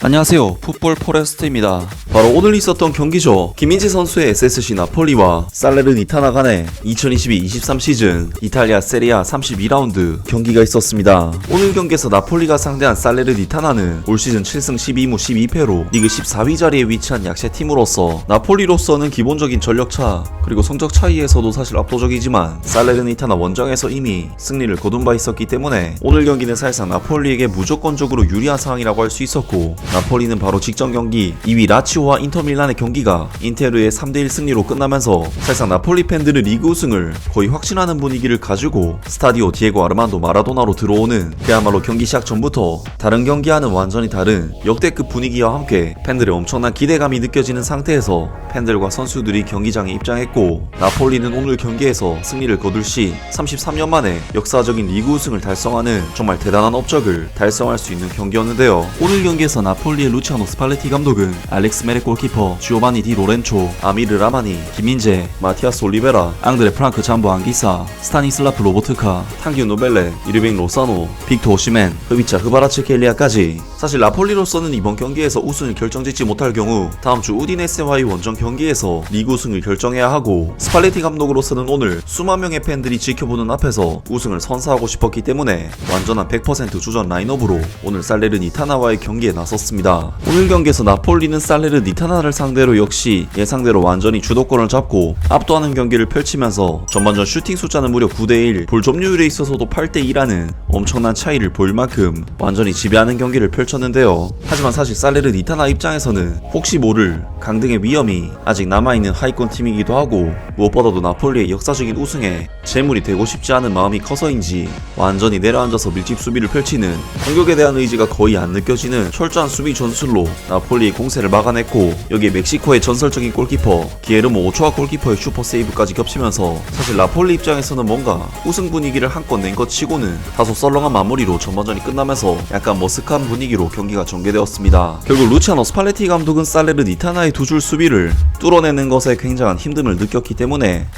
안녕하세요. 풋볼 포레스트입니다. 바로 오늘 있었던 경기죠. 김민재 선수의 SSC 나폴리와 살레르니타나 간의 2022-23 시즌 이탈리아 세리아 32라운드 경기가 있었습니다. 오늘 경기에서 나폴리가 상대한 살레르니타나는 올 시즌 7승 12무 12패로 리그 14위 자리에 위치한 약세 팀으로서 나폴리로서는 기본적인 전력차 그리고 성적 차이에서도 사실 압도적이지만 살레르니타나 원정에서 이미 승리를 거둔 바 있었기 때문에 오늘 경기는 사실상 나폴리에게 무조건적으로 유리한 상황이라고 할 수 있었고 나폴리는 바로 직전 경기 2위 라치오와 인터밀란의 경기가 인테르의 3대1 승리로 끝나면서 사실상 나폴리 팬들은 리그 우승을 거의 확신하는 분위기를 가지고 스타디오 디에고 아르만도 마라도나로 들어오는 그야말로 경기 시작 전부터 다른 경기와는 완전히 다른 역대급 분위기와 함께 팬들의 엄청난 기대감이 느껴지는 상태에서 팬들과 선수들이 경기장에 입장했고 나폴리는 오늘 경기에서 승리를 거둘 시 33년 만에 역사적인 리그 우승을 달성하는 정말 대단한 업적을 달성할 수 있는 경기였는데요. 오늘 경기에서 나 폴리의 루치아노 스팔레티 감독은 알렉스 메레 골키퍼, 주오바니 디 로렌초, 아미르 라마니, 김민재, 마티아스 올리베라, 앙드레 프랑크 잠보 안기사, 스타니슬라프 로보트카, 탕규 노벨레, 이르빙 로사노, 빅토 오시멘, 흐비차 흐바라츠켈리아까지 사실 나폴리로서는 이번 경기에서 우승을 결정짓지 못할 경우 다음 주 우디네세와의 원정 경기에서 리그 우승을 결정해야 하고 스팔레티 감독으로서는 오늘 수만 명의 팬들이 지켜보는 앞에서 우승을 선사하고 싶었기 때문에 완전한 100% 주전 라인업으로 오늘 살레르니 타나와의 경기에 나섰습니다. 오늘 경기에서 나폴리는 살레르니 타나를 상대로 역시 예상대로 완전히 주도권을 잡고 압도하는 경기를 펼치면서 전반전 슈팅 숫자는 무려 9대1, 볼 점유율에 있어서도 8대2라는 엄청난 차이를 보일 만큼 완전히 지배하는 경기를 펼쳤 는데요. 하지만 사실 살레르 니타나 입장에서는 혹시 모를 강등의 위험이 아직 남아있는 하위권 팀이기도 하고 무엇보다도 나폴리의 역사적인 우승에 재물이 되고 싶지 않은 마음이 커서인지 완전히 내려앉아서 밀집 수비를 펼치는 공격에 대한 의지가 거의 안 느껴지는 철저한 수비 전술로 나폴리의 공세를 막아냈고 여기에 멕시코의 전설적인 골키퍼 기에르모 오초아 골키퍼의 슈퍼 세이브까지 겹치면서 사실 나폴리 입장에서는 뭔가 우승 분위기를 한껏 낸 것 치고는 다소 썰렁한 마무리로 전반전이 끝나면서 약간 머쓱한 분위기로 경기가 전개되었습니다. 결국 루치아노 스팔레티 감독은 살레르 니타나의 두 줄 수비를 뚫어내는 것에 굉장한 힘듦을 느꼈기 때문에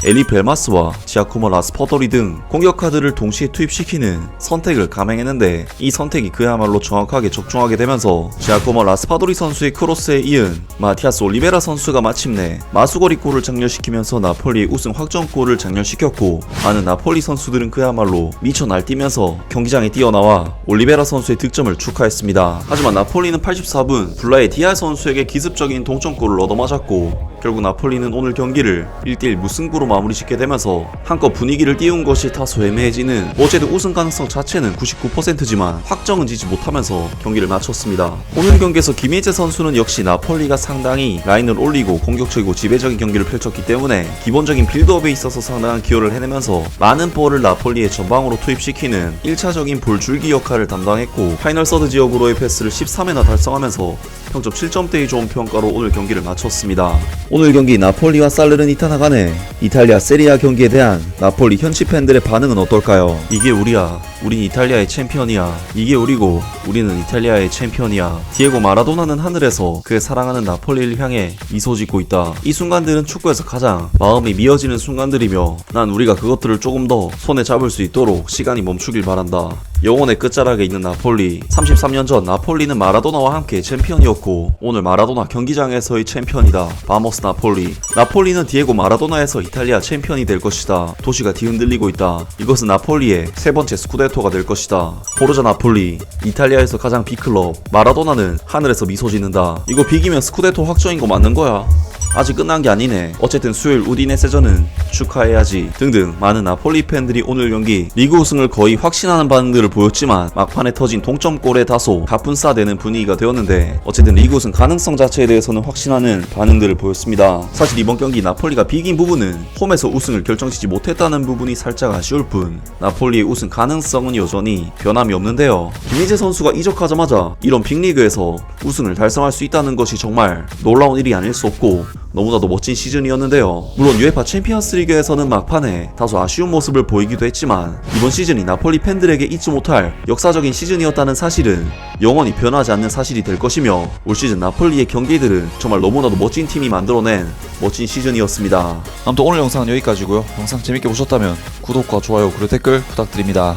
엘리 벨마스와 지아코모 라스퍼더리 등 공격 카드를 동시에 투입시키는 선택을 감행했는데 이 선택이 그야말로 정확하게 적중하게 되면서 지아코모 라스파도리 선수의 크로스에 이은 마티아스 올리베라 선수가 마침내 마수거리 골을 장렬시키면서 나폴리의 우승 확정골을 장렬시켰고 많은 나폴리 선수들은 그야말로 미쳐 날뛰면서 경기장에 뛰어나와 올리베라 선수의 득점을 축하했습니다. 하지만 나폴리는 84분 블라의 디아 선수에게 기습적인 동점골을 얻어맞았고 결국 나폴리는 오늘 경기를 1대1 무승부로 마무리 짓게 되면서 한껏 분위기를 띄운 것이 다소 애매해지는 어쨌든 우승 가능성 자체는 99%지만 확정은 지지 못하면서 경기를 마쳤습니다. 오늘 경기에서 김예재 선수는 역시 나폴리가 상당히 라인을 올리고 공격적이고 지배적인 경기를 펼쳤기 때문에 기본적인 빌드업에 있어서 상당한 기여를 해내면서 많은 볼을 나폴리의 전방으로 투입시키는 1차적인 볼 줄기 역할을 담당했고 파이널 서드 지역으로의 패스를 13회나 달성하면서 평점 7점대의 좋은 평가로 오늘 경기를 마쳤습니다. 오늘 경기 나폴리와 살레르니타나 간의 이탈리아 세리아 경기에 대한 나폴리 현지 팬들의 반응은 어떨까요? 이게 우리야. 우린 이탈리아의 챔피언이야. 이게 우리고 우리는 이탈리아의 챔피언이야. 디에고 마라도나는 하늘에서 그의 사랑하는 나폴리를 향해 미소 짓고 있다. 이 순간들은 축구에서 가장 마음이 미어지는 순간들이며 난 우리가 그것들을 조금 더 손에 잡을 수 있도록 시간이 멈추길 바란다. 영혼의 끝자락에 있는 나폴리 33년 전 나폴리는 마라도나와 함께 챔피언이었고 오늘 마라도나 경기장에서의 챔피언이다 바모스 나폴리 나폴리는 디에고 마라도나에서 이탈리아 챔피언이 될 것이다 도시가 뒤흔들리고 있다 이것은 나폴리의 세 번째 스쿠데 토가 될 것이다. 포르자 나폴리 이탈리아에서 가장 빅클럽 마라도나는 하늘에서 미소 짓는다. 이거 비기면 스쿠데토 확정인 거 맞는 거야 아직 끝난 게 아니네. 어쨌든 수요일 우디네세전은 축하해야지 등등 많은 나폴리 팬들이 오늘 경기 리그 우승을 거의 확신하는 반응들을 보였지만 막판에 터진 동점골에 다소 가뿐싸되는 분위기가 되었는데 어쨌든 리그 우승 가능성 자체에 대해서는 확신하는 반응들을 보였습니다. 사실 이번 경기 나폴리가 비긴 부분은 홈에서 우승을 결정짓지 못했다는 부분이 살짝 아쉬울 뿐 나폴리의 우승 가능성은 여전히 변함이 없는데요. 김희재 선수가 이적하자마자 이런 빅리그에서 우승을 달성할 수 있다는 것이 정말 놀라운 일이 아닐 수 없고 너무나도 멋진 시즌이었는데요. 물론 UEFA 챔피언스 리그에서는 막판에 다소 아쉬운 모습을 보이기도 했지만 이번 시즌이 나폴리 팬들에게 잊지 못할 역사적인 시즌이었다는 사실은 영원히 변하지 않는 사실이 될 것이며 올 시즌 나폴리의 경기들은 정말 너무나도 멋진 팀이 만들어낸 멋진 시즌이었습니다. 아무튼 오늘 영상은 여기까지고요. 영상 재밌게 보셨다면 구독과 좋아요 그리고 댓글 부탁드립니다.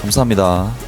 감사합니다.